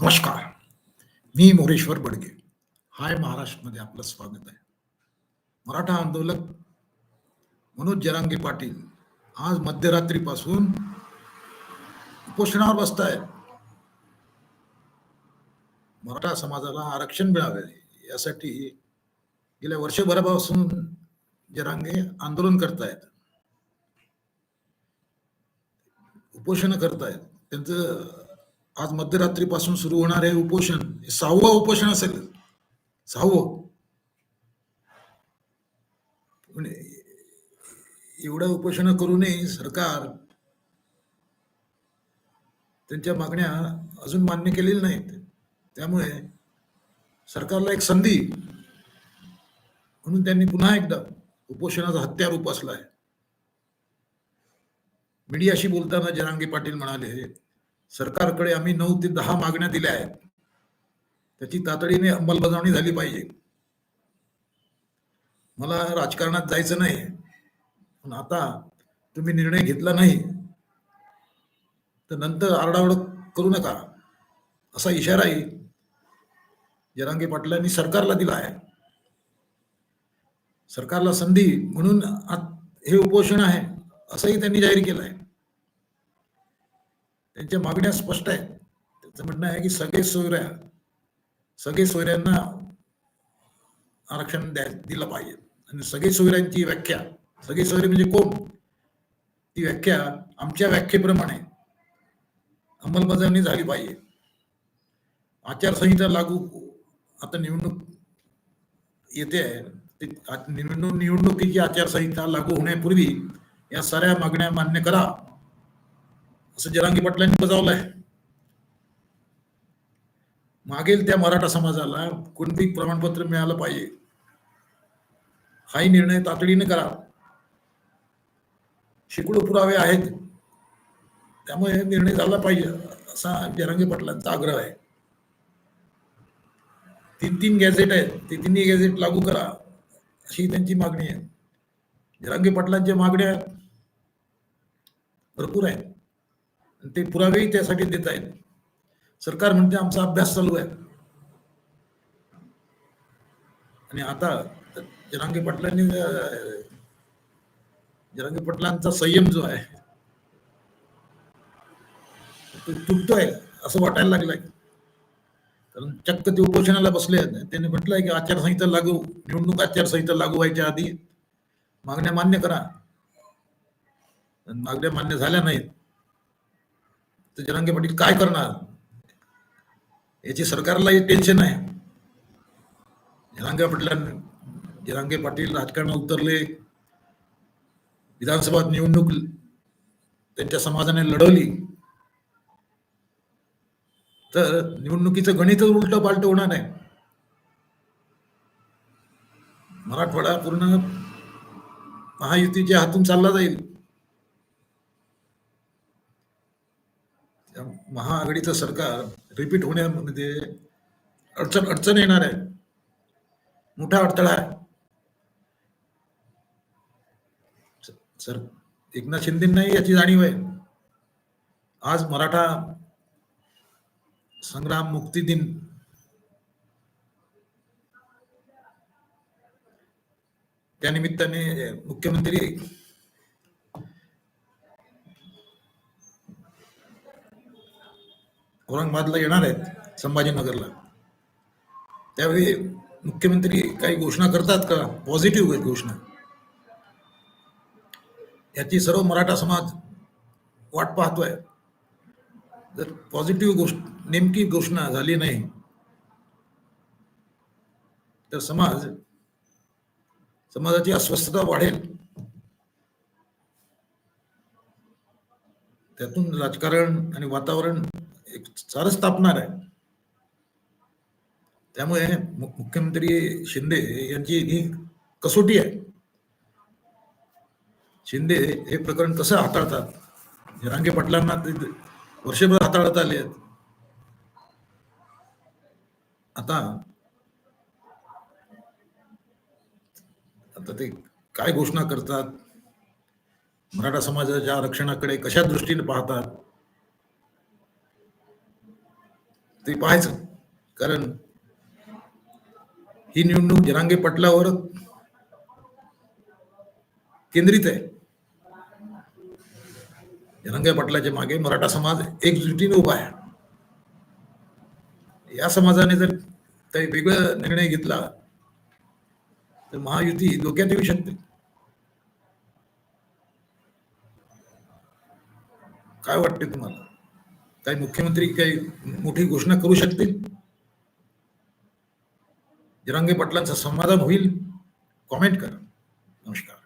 नमस्कार. मी मोरेश्वर बडगे. हाय महाराष्ट्रमध्ये आपलं स्वागत आहे. मराठा आंदोलक मनोज जरांगे पाटील आज मध्यरात्रीपासून उपोषणावर बसतायत. मराठा समाजाला आरक्षण मिळावे यासाठी गेल्या वर्षभरापासून जरांगे आंदोलन करतायत. उपोषण करतायत. त्यांचं आज मध्यरात्रीपासून सुरू होणारे उपोषण. हे सहावं उपोषण असेल. सहावं. पण एवढं उपोषण करूनही सरकार त्यांच्या मागण्या अजून मान्य केलेल्या नाहीत. त्यामुळे सरकारला एक संधी म्हणून त्यांनी पुन्हा एकदा उपोषणाचा हत्यार उपासलाय मीडियाशी बोलताना जरांगे पाटील म्हणाले सरकारकडे आम्ही नऊ ते दहा मागण्या दिल्या आहेत. त्याची तातडीने अंमलबजावणी झाली पाहिजे. मला राजकारणात जायचं नाही. पण आता तुम्ही निर्णय घेतला नाही तर नंतर आरडाओरड करू नका. असा इशाराही जरांगे पाटलांनी सरकारला दिला आहे. सरकारला संधी म्हणून आत- हे उपोषण आहे असंही त्यांनी जाहीर केलं आहे. त्यांच्या मागण्या स्पष्ट आहेत. त्यांचं म्हणणं आहे की सगळे सोयऱ्या सगळे सोयऱ्यांना आरक्षण द्या दिलं पाहिजे. आणि सगळे सोयऱ्यांची व्याख्या सगळे सोयरे म्हणजे कोण? ती व्याख्या आमच्या व्याख्येप्रमाणे अंमलबजावणी झाली पाहिजे. आचारसंहिता लागू आता निवडणूक येते आहे. निवडणूक निवडणुकीची आचारसंहिता लागू होण्यापूर्वी या साऱ्या मागण्या मान्य करा. असं जरांगी पाटलांनी बजावलंय. मागेल त्या मराठा समाजाला कोणती प्रमाणपत्र मिळालं पाहिजे. हाही निर्णय तातडीने करा. शेकडो पुरावे आहेत त्यामुळे निर्णय झाला पाहिजे असा जरांगी पाटलांचा आग्रह आहे. तीन तीन गॅझेट आहेत ते तिन्ही गॅझेट लागू करा अशी त्यांची मागणी आहे. जरांगी पाटलांच्या मागण्या भरपूर आहेत. ते पुरावेही त्यासाठी देत आहेत. सरकार म्हणते आमचा अभ्यास चालू आहे. आणि आता जरांगे पाटलांनी अं, जरांगे पाटलांचा संयम जो आहे तो तुटतोय असं वाटायला लागलंय. कारण चक्क ते उपोषणाला बसले आहेत. त्यांनी म्हटलंय की आचारसंहिता लागू निवडणूक आचारसंहिता लागू व्हायच्या आधी मागण्या मान्य करा. आणि मागण्या मान्य झाल्या नाहीत. तर जरांगे पाटील काय करणार? याची सरकारला टेन्शन आहे. जरांगे पाटलां जरांगे पाटील राजकारणात उतरले. विधानसभा निवडणूक त्यांच्या समाजाने लढवली. तर निवडणुकीचं गणितच उलट पालट होणार आहे मराठवाडा पूर्ण महायुतीच्या हातून चालला जाईल त्या महाआघाडीचं सरकार रिपीट होण्यामध्ये अडचण अडचण येणार आहे. मोठा अडथळा आहे. सर एकनाथ शिंदेनाही याची जाणीव आहे. आज मराठा संग्राम मुक्ती दिन. त्यानिमित्ताने मुख्यमंत्री औरंगाबादला येणार आहेत संभाजीनगरला. त्यावेळी मुख्यमंत्री काही घोषणा करतात का? पॉझिटिव्ह घोषणा. याची सर्व मराठा समाज वाट पाहतोय. जर पॉझिटिव्ह गोष्ट नेमकी घोषणा झाली नाही तर समाज समाजाची अस्वस्थता वाढेल. त्यातून राजकारण आणि वातावरण एक चारच तापणार आहे. त्यामुळे मुख्यमंत्री शिंदे यांची ही कसोटी आहे. शिंदे हे प्रकरण कसं हाताळतात? रांगे पाटलांना वर्षभर हाताळत आले आहेत. आता आता ते काय घोषणा करतात? मराठा समाजाच्या आरक्षणाकडे कशा दृष्टीने पाहतात? ते पाहायचं. कारण ही निवडणूक जनांगे पटलावर केंद्रित आहे. जनांगे पटलाच्या मागे मराठा समाज एकजुटीने उभा आहे. या समाजाने जर काही वेगळा निर्णय घेतला तर महायुती धोक्यात येऊ शकते. काय वाटते तुम्हाला? काही मुख्यमंत्री काही मोठी घोषणा करू शकतील? जरांगे पाटलांचं समाधान होईल. कॉमेंट करा. नमस्कार.